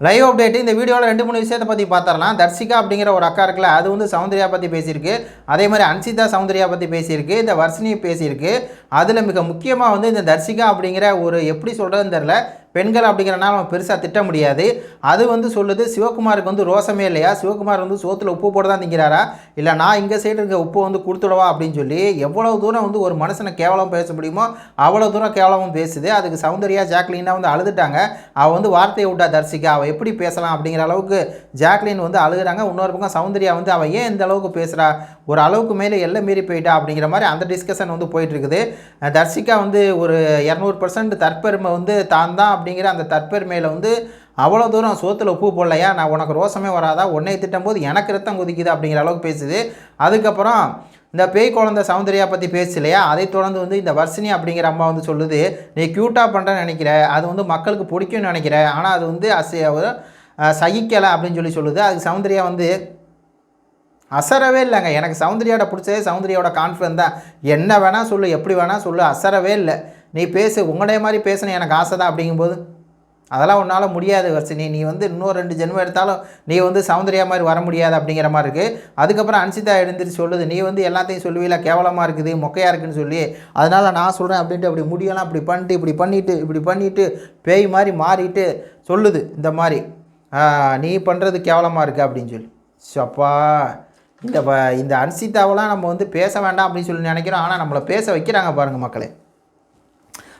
Live update இந்த வீடியோவில் ரெண்டு மூணு விஷயத்தை பற்றி பார்த்துடலாம். தர்ஷிகா அப்படிங்கிற ஒரு அக்கா இருக்குல்ல அது வந்து சௌந்தர்யா பற்றி பேசியிருக்கு. அதே மாதிரி அன்சிதா சௌந்தர்யா பற்றி பேசியிருக்கு. இந்த வர்ஷினி பேசியிருக்கு. அதில் மிக முக்கியமாக வந்து இந்த தர்ஷிகா அப்படிங்கிற ஒரு எப்படி சொல்கிறதுன்னு தெரில பெண்கள் அப்படிங்கிறனால நம்ம பெருசாக திட்ட முடியாது. அது வந்து சொல்லுது சிவகுமாருக்கு வந்து ரோசமே இல்லையா? சிவகுமார் வந்து சோத்தில் உப்பு போடதான் தான் திங்கிறாரா? இல்லை நான் இங்கே சைடு இருக்க உப்பு வந்து கொடுத்துடவா? அப்படின்னு சொல்லி எவ்வளோ தூரம் வந்து ஒரு மனுஷனை கேவலம் பேச முடியுமோ அவ்வளோ தூரம் கேவலமும் பேசுது. அதுக்கு சௌந்தர்யா ஜாக்லினா வந்து அழுதுட்டாங்க. அவள் வந்து வார்த்தையை விட்டா தரிசிக்கா அவள் எப்படி பேசலாம் அப்படிங்கிற அளவுக்கு ஜாக்லின் வந்து அழுகுறாங்க. இன்னொரு பக்கம் சௌந்தர்யா வந்து அவள் ஏன் இந்த அளவுக்கு பேசுகிறா ஒரு அளவுக்கு மேலே எல்லை மீறி போயிட்டா? அப்படிங்கிற மாதிரி அந்த டிஸ்கஷன் வந்து போயிட்டுருக்குது தர்சிகா தர்ஷிகா வந்து ஒரு இரநூறு பர்சன்ட் தற்பெருமை வந்து தான் தான் அப்படிங்கிற அந்த தற்பெருமையில் வந்து அவ்வளோ தூரம் சோத்தில் உப்பு போடலையா? நான் உனக்கு ரோசமே வராதா? உன்னை திட்டும் போது எனக்கு ரத்தம் குதிக்குது அப்படிங்கிற அளவுக்கு பேசுது. அதுக்கப்புறம் இந்த பேய் குழந்தை சௌந்தர்யா பற்றி பேசலையா? அதை தொடர்ந்து வந்து இந்த வர்ஷினி அப்படிங்கிற அம்மா வந்து சொல்லுது நீ க்யூட்டாக பண்ணுறேன்னு நினைக்கிற. அது வந்து மக்களுக்கு பிடிக்கும்னு நினைக்கிற. ஆனால் அது வந்து அசை சகிக்கலை அப்படின்னு சொல்லி சொல்லுது. அதுக்கு சௌந்தர்யா வந்து அசரவே இல்லைங்க. எனக்கு சௌந்தர்யாவோட பிடிச்சதே சௌந்தர்யாவோட கான்ஃபிடன்ஸ் தான். என்ன வேணால் சொல்லு எப்படி வேணால் சொல்லு. அசரவே இல்லை. நீ பேசு உங்களுடைய மாதிரி பேசணும் எனக்கு ஆசை தான் அப்படிங்கும்போது அதெல்லாம் உன்னால் முடியாது வர்ஷினி. நீ வந்து இன்னொரு ரெண்டு ஜென்மம் எடுத்தாலும் நீ வந்து சௌந்தர்யா மாதிரி வர முடியாது அப்படிங்கிற மாதிரி இருக்குது அதுக்கப்புறம் அன்சிதா எழுந்துட்டு சொல்லுது நீ வந்து எல்லாத்தையும் சொல்லுவீல கேவலமாக இருக்குது மொக்கையாக இருக்குன்னு சொல்லி. அதனால் நான் சொல்கிறேன் அப்படின்ட்டு அப்படி முடியலாம் இப்படி பண்ணிட்டு இப்படி பண்ணிட்டு இப்படி பண்ணிட்டு பேய் மாதிரி மாறிட்டு சொல்லுது இந்த மாதிரி. நீ பண்ணுறது கேவலமாக இருக்குது அப்படின்னு சொல்லி. சப்பா இந்த இந்த அன்சிதாவெல்லாம் நம்ம வந்து பேச வேண்டாம் அப்படின்னு சொல்லி நினைக்கிறோம். ஆனால் நம்மளை பேச வைக்கிறாங்க பாருங்கள் மக்களே.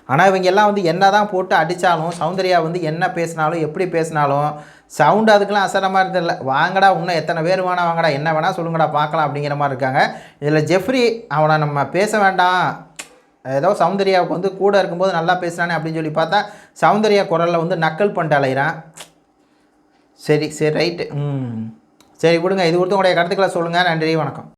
ஆனால் இவங்க எல்லாம் வந்து என்ன தான் போட்டு அடித்தாலும் சௌந்தர்யா வந்து என்ன பேசினாலும் எப்படி பேசினாலும் சவுண்டு அதுக்கெல்லாம் அசர மாதிரி தெரியல வாங்கடா இன்னும் எத்தனை பேர் வேணா வாங்கடா என்ன வேணால் சொல்லுங்கடா பார்க்கலாம் அப்படிங்கிற மாதிரி இருக்காங்க. இதில் ஜெஃப்ரி அவனை நம்ம பேச வேண்டாம். ஏதோ சௌந்தர்யாவுக்கு வந்து கூட இருக்கும்போது நல்லா பேசுகிறானே அப்படின்னு சொல்லி பார்த்தா சௌந்தர்யா குரலில் வந்து நக்கல் பண்ணிட்டு அலைகிறான் சரி சரி ரைட்டு ம். சரி விடுங்க இது கொடுத்து உங்களுடைய கருத்துக்களை சொல்லுங்கள் நன்றி வணக்கம்.